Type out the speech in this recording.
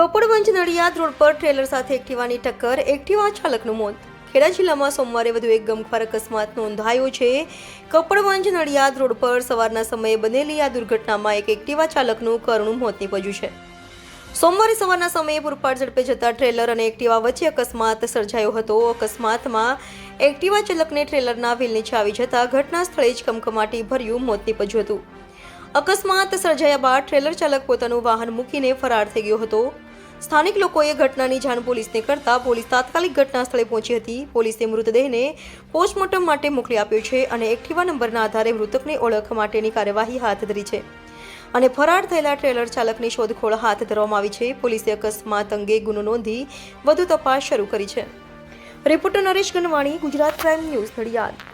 Kapadvanj Nadiad road પર trailer સાથે એક્ટિવાની ટક્કર, એક્ટિવા ચાલકનું મોત. ખેડા જિલ્લામાં સોમવારે વધુ એક ગમખ્વાર અકસ્માત નોંધાયો છે. કપડવંજ નડિયાદ રોડ પર સવારના સમયે બનેલી આ દુર્ઘટનામાં એક એક્ટિવા ચાલકનું કરુણ મોત નીપજ્યું છે. સોમવારે સવારના સમયે પૂરપાટ ઝડપે જતા ટ્રેલર અને એક્ટિવા વચ્ચે અકસ્માત સર્જાયો હતો. અકસ્માતમાં એક્ટિવા ચાલકને ટ્રેલરના વ્હીલ નીચે આવી જતા ઘટના સ્થળે જ કમકમાટી ભર્યું મોત નીપજ્યું હતું. અકસ્માત સર્જાયા બાદ ટ્રેલર ચાલક પોતાનું વાહન મૂકીને ફરાર થઈ ગયો હતો. સ્થાનિક લોકોએ ઘટનાની જાણ પોલીસને કરતા પોલીસ તાત્કાલિક ઘટના સ્થળે પહોંચી હતી. પોલીસે મૃતદેહને પોસ્ટમોર્ટમ માટે મોકલી આપ્યો છે અને એક્ટિવા નંબરના આધારે મૃતકની ઓળખ માટેની કાર્યવાહી હાથ ધરી છે. અને ફરાર થયેલા ટ્રેલર ચાલકની શોધખોળ હાથ ધરવામાં આવી છે. પોલીસે અકસ્માત અંગે ગુનો નોંધી વધુ તપાસ શરૂ કરી છે. Reporter Naresh Ganvani, Gujarat crime news Nadiad.